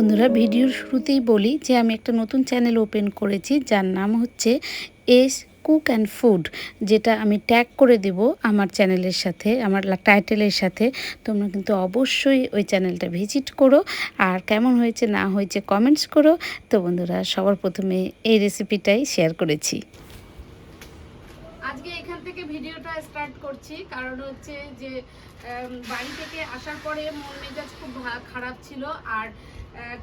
বন্ধুরা, ভিডিওর শুরুতেই বলি যে আমি একটা নতুন চ্যানেল ওপেন করেছি, যার নাম হচ্ছে এস কুক অ্যান্ড ফুড, যেটা আমি ট্যাগ করে দেব আমার চ্যানেলের সাথে, আমার টাইটেলের সাথে। তোমরা কিন্তু অবশ্যই ওই চ্যানেলটা ভিজিট করো। আর কেমন হয়েছে, না হয়েছে কমেন্টস করো। তো বন্ধুরা, সবার প্রথমে এই রেসিপিটাই শেয়ার করেছি। আজকে এখান থেকে ভিডিওটা স্টার্ট করছি। কারণ হচ্ছে যে বাড়ি থেকে আসার পরে মন মেজাজ খুব খারাপ ছিল। আর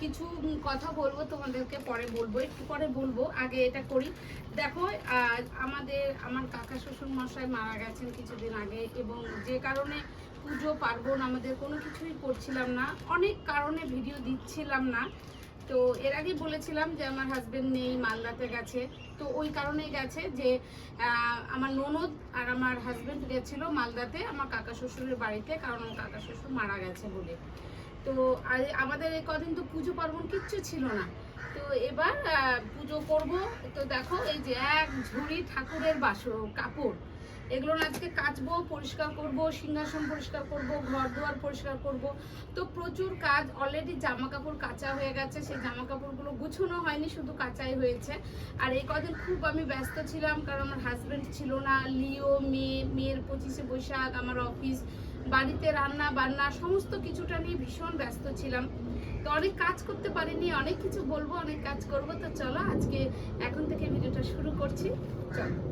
কিছু কথা বলব, তোমাদেরকে পরে বলব, একটু পরে বলব, আগে এটা করি। দেখো আমাদের, আমার কাকা শ্বশুর মশাই মারা গেছেন কিছুদিন আগে এবং যে কারণে পুজো, পার্বণ আমাদের কোনো কিছুই করছিলাম না। অনেক কারণে ভিডিও দিচ্ছিলাম না। তো এর আগে বলেছিলাম যে আমার হাজবেন্ড নেই, মালদাতে গেছে। তো ওই কারণেই গেছে যে আমার ননদ আর আমার হাজবেন্ড গেছিল মালদাতে, আমার কাকা শ্বশুরের বাড়িতে, কারণ আমার কাকা শ্বশুর মারা গেছে বলে। তো আর- আমাদের কদিন তো পুজো পার্বণ কিচ্ছু ছিল না। তো এবার পুজো করব। তো দেখো, এই যে এক ঝুড়ি ঠাকুরের বাসন, কাপড়। এগুলো আজকে কাচবো, পরিষ্কার করব, সিংহাসন পরিষ্কার করব, ঘর দুয়ার পরিষ্কার করব। তো প্রচুর কাজ অলরেডি জামা কাপড় কাঁচা হয়ে গেছে। সেই জামা কাপড়গুলো গুছানো হয়নি, শুধু কাঁচাই হয়েছে। আর এই কদিন খুব আমি ব্যস্ত ছিলাম, কারণ আমার হাজবেন্ড ছিল না লিও মেয়ে, মেয়ের পঁচিশে বৈশাখ, আমার অফিস বাড়িতে রান্না, বান্না, সমস্ত কিছুটা নিয়ে ভীষণ ব্যস্ত ছিলাম। তো অনেক কাজ করতে পারিনি, অনেক কিছু বলব, অনেক কাজ করব। তো চলো আজকে এখন থেকে ভিডিওটা শুরু করছি। চলো।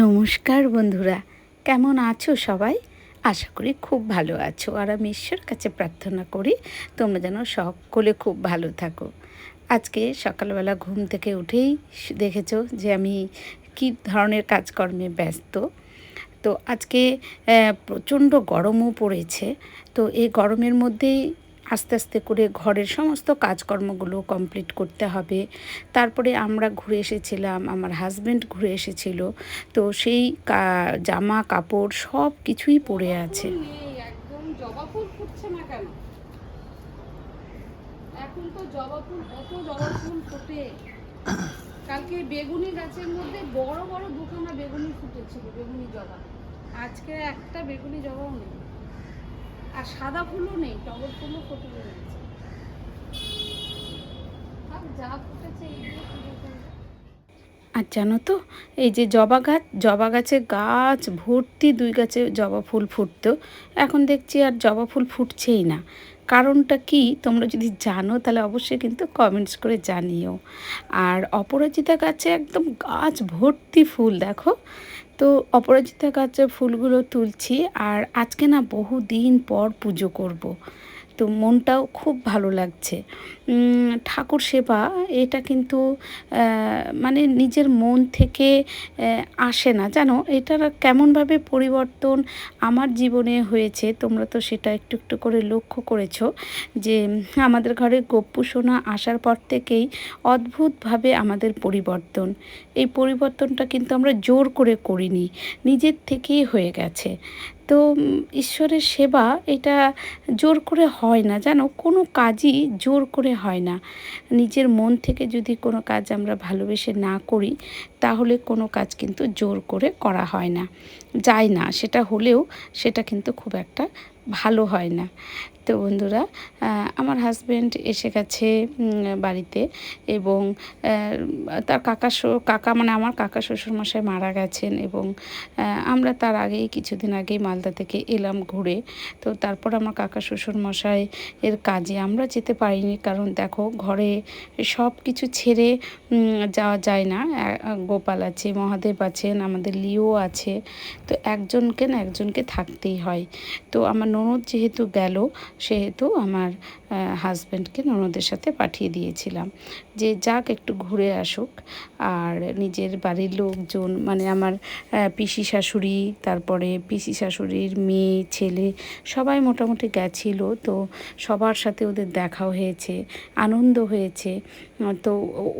নমস্কার বন্ধুরা, কেমন আছো সবাই? আশা করি খুব ভালো আছো। আর আমি ঈশ্বর কাছে প্রার্থনা করি, তোমরা যেন সকলে খুব ভালো থাকো। আজকে সকালবেলা ঘুম থেকে উঠেই দেখেছ যে আমি কী ধরনের কাজকর্মে ব্যস্ত। তো আজকে প্রচণ্ড গরমও পড়েছে। তো এই গরমের মধ্যেই আস্তে আস্তে করে ঘরের সমস্ত কাজকর্মগুলো কমপ্লিট করতে হবে। তারপরে আমরা ঘুরে এসেছিলাম, আমার হাজব্যান্ড ঘুরে এসেছিল। তো সেই জামা, কাপড় সব কিছুই পড়ে আছে। এখন তো কালকে বেগুনি গাছের মধ্যে বড় বড় দুখানা বেগুনি ফুটেছিল, বেগুনি জবা। আজকে একটা বেগুনি জবাও নেই। আর সাদা ফুলও নেই টগর ফুলও ফুটে রয়েছে আর। আর জানো তো, এই যে জবা গাছ, জবা গাছে গাছ ভর্তি দুই গাছে জবা ফুল ফুটতো, এখন দেখছি আর জবা ফুল ফুটছেই না কারণটা কি? তোমরা যদি জানো তাহলে অবশ্যই কিন্তু কমেন্টস করে জানিও। আর অপরাজিতা গাছে একদম গাছ ভর্তি ফুল, দেখো। তো অপরাজিতা গাছের ফুলগুলো তুলছি আর আজকে না বহু দিন পর পুজো করব। তো মনটাও খুব ভালো লাগছে। ঠাকুর সেবা, এটা কিন্তু মানে নিজের মন থেকে আসে না। জানো, এটার কেমনভাবে পরিবর্তন আমার জীবনে হয়েছে, তোমরা তো সেটা একটু একটু করে লক্ষ্য করেছ, যে আমাদের ঘরে গপ্পু সোনা আসার পর থেকেই অদ্ভুতভাবে আমাদের পরিবর্তন। এই পরিবর্তনটা কিন্তু আমরা জোর করে করিনি, নিজের থেকেই হয়ে গেছে। তো ঈশ্বরের সেবা এটা জোর করে হয় না, জানো? কোনো কাজই জোর করে হয় না। নিজের মন থেকে যদি কোনো কাজ আমরা ভালোবেসে না করি, তাহলে কোনো কাজ কিন্তু জোর করে করা হয় না। যায় না, সেটা হলেও সেটা কিন্তু খুব একটা ভালো হয় না। তো বন্ধুরা আমার হাজব্যান্ড এসে গেছে বাড়িতে এবং তার কাকা কাকা মানে আমার কাকা শ্বশুরমশাই মারা গেছেন এবং আমরা তার আগেই কিছুদিন আগেই মালদা থেকে এলাম ঘুরে। তো তারপর আমার কাকা শ্বশুরমশাই এর কাজে আমরা যেতে পারিনি কারণ দেখো ঘরে সব কিছু ছেড়ে যাওয়া যায় না। গোপাল আছে, মহাদেব আছেন, আমাদের লিও আছে। তো একজনকে না একজনকে থাকতেই হয়। তো আমার ননদ যেহেতু গেল সেহেতু আমার হাজব্যান্ডকে ননদের সাথে পাঠিয়ে দিয়েছিলাম। যে যাক একটু ঘুরে আসুক। আর নিজের বাড়ির লোকজন মানে আমার পিসি শাশুড়ি, তারপরে পিসি শাশুড়ির মেয়ে, ছেলে, সবাই মোটামুটি গেছিল। তো সবার সাথে ওদের দেখাও হয়েছে, আনন্দ হয়েছে। তো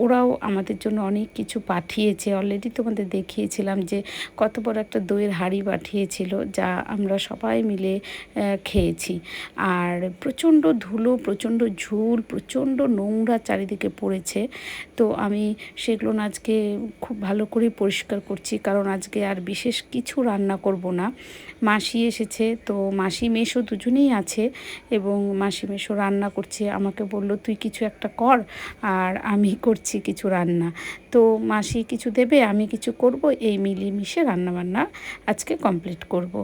ওরাও আমাদের জন্য অনেক কিছু পাঠিয়েছে। অলরেডি তোমাদের দেখিয়েছিলাম যে কত বড় একটা দইয়ের হাঁড়ি পাঠিয়েছিল, যা আমরা সবাই মিলে খেয়েছি। আর প্রচণ্ড ধুলো প্রচণ্ড ঝুল, প্রচণ্ড নোংরা চারিদিকে পড়েছে। তো আমি সেগুলো আজকে খুব ভালো করে পরিষ্কার করছি, কারণ আজকে আর বিশেষ কিছু রান্না করব না। মাসি এসেছে, তো মাসি মেশো দুজনেই আছে এবং মাসি মেশো রান্না করছে। আমাকে বলল, তুই কিছু একটা কর আর আমি করছি কিছু রান্না। তো মাসি, কিছু দেবে? আমি কিছু করব? এই মিলিয়ে মিশে রান্নাবান্না আজকে কমপ্লিট করব।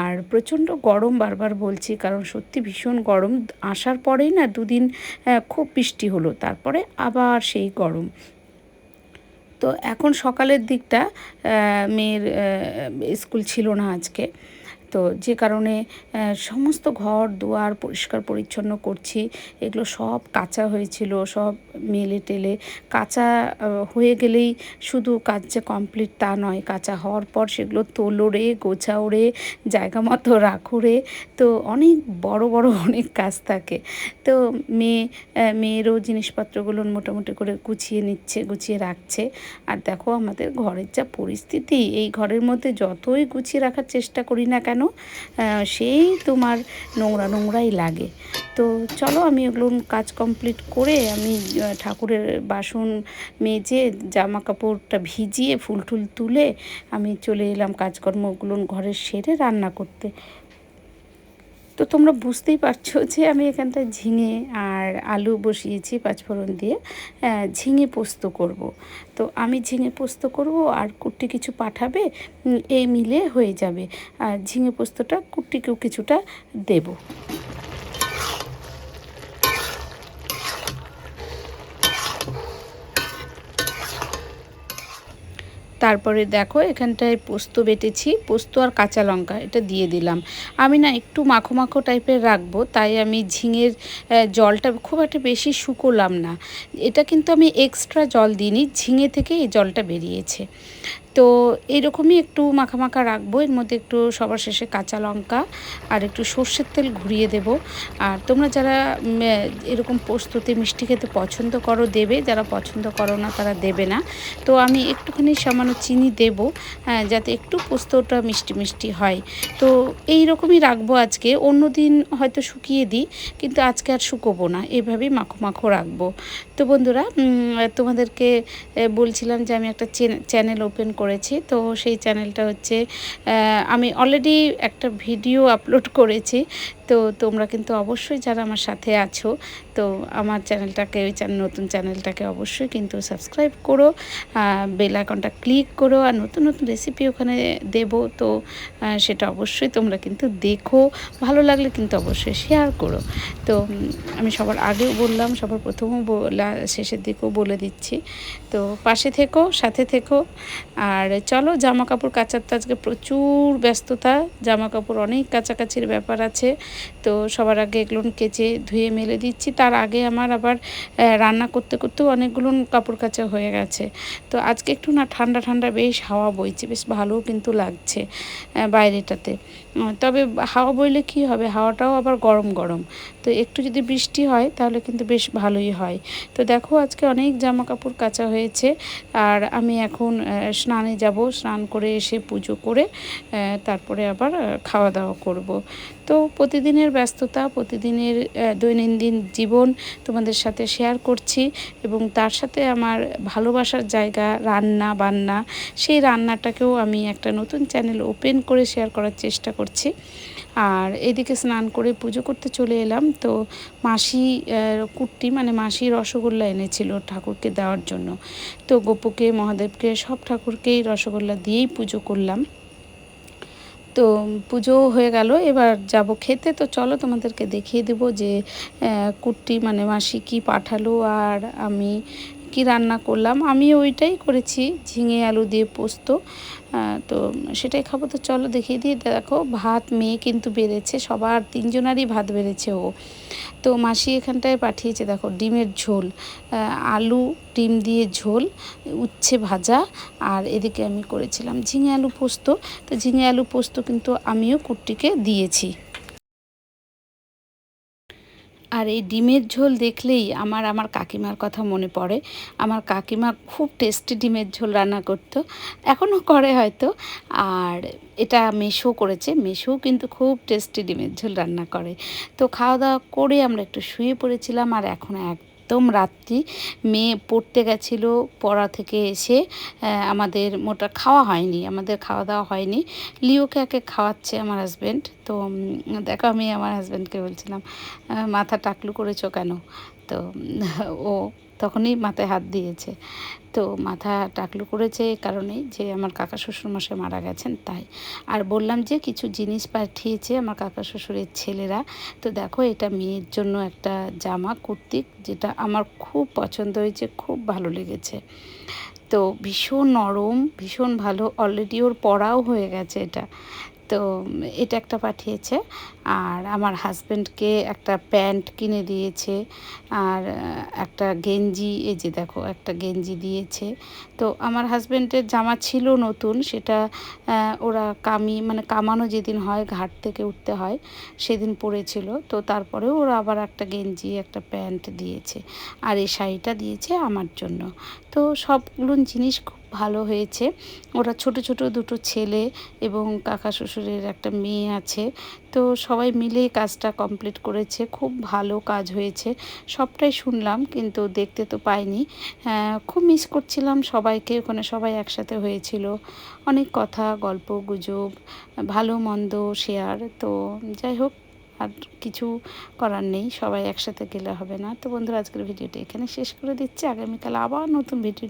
আর প্রচণ্ড গরম বারবার বলছি, কারণ সত্যি ভীষণ গরম। আসার পরেই না দুদিন খুব বৃষ্টি হলো, তারপরে আবার সেই গরম। তো এখন সকালের দিকটা মেয়ের স্কুল ছিল না আজকে। তো যে কারণে সমস্ত ঘর, দুয়ার পরিষ্কার পরিচ্ছন্ন করছি। এগুলো সব কাঁচা হয়েছিল, সব মেলে টেলে। কাঁচা হয়ে গেলেই শুধু কাজ যে কমপ্লিট তা নয়, কাঁচা হওয়ার পর সেগুলো তোলোরে গোছাওরে জায়গা মতো রাখুরে তো অনেক বড় বড় অনেক কাজ থাকে। তো মেয়ে মেয়েরও জিনিসপত্রগুলো মোটামুটি করে গুছিয়ে নিচ্ছে, গুছিয়ে রাখছে। আর দেখো আমাদের ঘরের যা পরিস্থিতি, এই ঘরের মধ্যে যতই গুছিয়ে রাখার চেষ্টা করি না কেন আহ, সেই তোমার নোংরা নোংরাই লাগে। তো চলো আমি ওগুলো কাজ কমপ্লিট করে আমি ঠাকুরের বাসন মেজে জামা কাপড়টা ভিজিয়ে ফুল টুল তুলে আমি চলে এলাম কাজকর্মগুলো ঘরের সেরে রান্না করতে। তো তোমরা বুঝতেই পারছ যে আমি এখানটা ঝিঙে আর আলু বসিয়েছি পাঁচফোড়ন দিয়ে ঝিঙে পোস্ত করব। তো আমি ঝিঙে পোস্ত করব আর কুট্টি কিছু পাঠাবে এই মিলে হয়ে যাবে আর ঝিঙে পোস্তটা কুট্টিকেও কিছুটা দেবো তারপরে দেখো এখানটায় পোস্ত বেটেছি, পোস্ত আর কাঁচা লঙ্কা, এটা দিয়ে দিলাম। আমি না একটু মাখো মাখো টাইপের রাখব, তাই আমি ঝিঙের জলটা খুব একটা বেশি শুকোলাম না। এটা কিন্তু আমি এক্সট্রা জল দিইনি, ঝিঙে থেকে এই জলটা বেরিয়েছে। তো এরকমই একটু মাখা মাখা রাখব। এর মধ্যে একটু সবার শেষে কাঁচা লঙ্কা আর একটু সর্ষের তেল ঘুরিয়ে দেব। আর তোমরা যারা এরকম পোস্ততে মিষ্টি খেতে পছন্দ করো দেবে যারা পছন্দ করো না তারা দেবে না। তো আমি একটুখানি সামান্য চিনি দেব হ্যাঁ, যাতে একটু পোস্তটা মিষ্টি মিষ্টি হয়। তো এই রকমই রাখব আজকে। অন্য দিন হয়তো শুকিয়ে দিই কিন্তু আজকে আর শুকোবো না। এভাবেই মাখো মাখো রাখব। তো বন্ধুরা তোমাদেরকে বলছিলাম যে আমি একটা চ্যানেল ওপেন করেছি। তো সেই চ্যানেলটা হচ্ছে আমি অলরেডি একটা ভিডিও আপলোড করেছি। তো তোমরা কিন্তু অবশ্যই যারা আমার সাথে আছো, তো আমার চ্যানেলটাকে ওই চ্যানেল নতুন চ্যানেলটাকে অবশ্যই কিন্তু সাবস্ক্রাইব করো বেল আইকনটা ক্লিক করো, আর নতুন নতুন রেসিপি ওখানে দেব। তো সেটা অবশ্যই তোমরা কিন্তু দেখো, ভালো লাগলে কিন্তু অবশ্যই শেয়ার করো। তো আমি সবার আগেও বললাম, সবার প্রথমেও বলা, শেষের দিকেও বলে দিচ্ছি। তো পাশে থেকো, সাথে থেকো, আর চলো জামা কাপড় কাচার তো আজকে প্রচুর ব্যস্ততা। জামা কাপড় অনেক কাছাকাছির ব্যাপার আছে। তো সবার আগে এগুলো কেচে ধুয়ে মেলে দিচ্ছি। তার আগে আমার আবার রান্না করতে করতেও অনেকগুলো কাপড় কাচা হয়ে গেছে। তো আজকে একটু না ঠান্ডা ঠান্ডা বেশ হাওয়া বইছে বেশ ভালোও কিন্তু লাগছে বাইরেটাতে। তবে হাওয়া বইলে কি হবে? হাওয়াটাও আবার গরম গরম। তো একটু যদি বৃষ্টি হয় তাহলে কিন্তু বেশ ভালোই হয়। তো দেখো আজকে অনেক জামা কাপড় কাচা হয়েছে। আর আমি এখন আহ, স্নানে যাব, স্নান করে এসে পুজো করে তারপরে আবার খাওয়া দাওয়া করব। তো প্রতিদিনের ব্যস্ততা, প্রতিদিনের দৈনন্দিন জীবন তোমাদের সাথে শেয়ার করছি এবং তার সাথে আমার ভালোবাসার জায়গা রান্না, বান্না, সেই রান্নাটাকেও আমি একটা নতুন চ্যানেল ওপেন করে শেয়ার করার চেষ্টা করছি। আর এদিকে স্নান করে পুজো করতে চলে এলাম। তো মাসি কুট্টি মানে মাসি রসগোল্লা এনেছিল ঠাকুরকে দেওয়ার জন্য। তো গোপুকে, মহাদেবকে, সব ঠাকুরকেই রসগোল্লা দিয়েই পুজো করলাম। তো পুজো হয়ে গেল, এবার যাব খেতে। তো চলো তোমাদেরকে দেখিয়ে দেবো যে কুট্টি মানে মাসি কি পাঠালো আর আমি কি রান্না করলাম? আমি ওইটাই করেছি। ঝিঙে, আলু দিয়ে পোস্ত তো সেটাই খাব। তো চলো দেখিয়ে দিয়ে দেখো, ভাত, মেয়ে কিন্তু বেড়েছে। সবার তিনজনারই ভাত বেড়েছে ও। তো মাসি এখানটায় পাঠিয়েছে, দেখো, ডিমের ঝোল। আলু, ডিম দিয়ে ঝোল, উচ্ছে ভাজা, আর এদিকে আমি করেছিলাম ঝিঙে, আলু পোস্ত। তো ঝিঙে, আলু পোস্ত কিন্তু আমিও কুট্টিকে দিয়েছি। আর এই ডিমের ঝোল দেখলেই আমার আমার কাকিমার কথা মনে পড়ে। আমার কাকিমা খুব টেস্টি ডিমের ঝোল রান্না করত, এখনও করে হয়তো। আর এটা মেশো করেছে মেশো কিন্তু খুব টেস্টি ডিমের ঝোল রান্না করে। তো খাওয়া দাওয়া করে আমরা একটু শুয়ে পড়েছিলাম আর এখন একদম রাত্রি। মেয়ে পড়তে গেছিল, পড়া থেকে এসে আমাদের মোটা খাওয়া হয়নি, আমাদের খাওয়া দাওয়া হয়নি। লিওকে একে খাওয়াচ্ছে আমার হাজব্যান্ড তো দেখো আমি আমার হাজব্যান্ডকে বলছিলাম মাথা টাকলু করেছ কেন? তো, ও তখনই মাথায় হাত দিয়েছে। তো মাথা টাকলু করেছে এই কারণেই যে আমার কাকা শ্বশুরমশাই মারা গেছেন তাই। আর বললাম যে কিছু জিনিস পাঠিয়েছে আমার কাকা শ্বশুরের ছেলেরা। তো দেখো এটা মেয়ের জন্য একটা জামা, কুর্তি যেটা আমার খুব পছন্দ হয়েছে, খুব ভালো লেগেছে। তো ভীষণ নরম, ভীষণ ভালো অলরেডি ওর পড়াও হয়ে গেছে এটা। তো এটা একটা পাঠিয়েছে। আর আমার হাজব্যান্ডকে একটা প্যান্ট কিনে দিয়েছে। আর একটা গেঞ্জি, এই যে দেখো, একটা গেঞ্জি দিয়েছে। তো আমার হাজব্যান্ডের জামা ছিল নতুন, সেটা ওরা কামি মানে কামানো যেদিন হয়, ঘাট থেকে উঠতে হয়, সেদিন পরেছিল। তো তারপরেও ওরা আবার একটা গেঞ্জি, একটা প্যান্ট দিয়েছে। আর এই শাড়িটা দিয়েছে আমার জন্য। তো সবগুলো জিনিস ভালো হয়েছে। ওরা ছোট ছোট দুটো ছেলে এবং কাকা শ্বশুরের একটা মেয়ে আছে। তো সবাই মিলে কাজটা কমপ্লিট করেছে। খুব ভালো কাজ হয়েছে। সবটাই শুনলাম কিন্তু দেখতে তো পাইনি। আহ, খুব মিস করছিলাম সবাইকে। ওখানে সবাই একসাথে হয়েছিল। অনেক কথা গল্প গুজব ভালো মন্দ শেয়ার তো যাই হোক আর কিছু করার নেই। সবাই একসাথে গেলে হবে না। তো বন্ধুরা আজকের ভিডিওটা এখানে শেষ করে দিচ্ছি। আগামীকাল আবার নতুন ভিডিও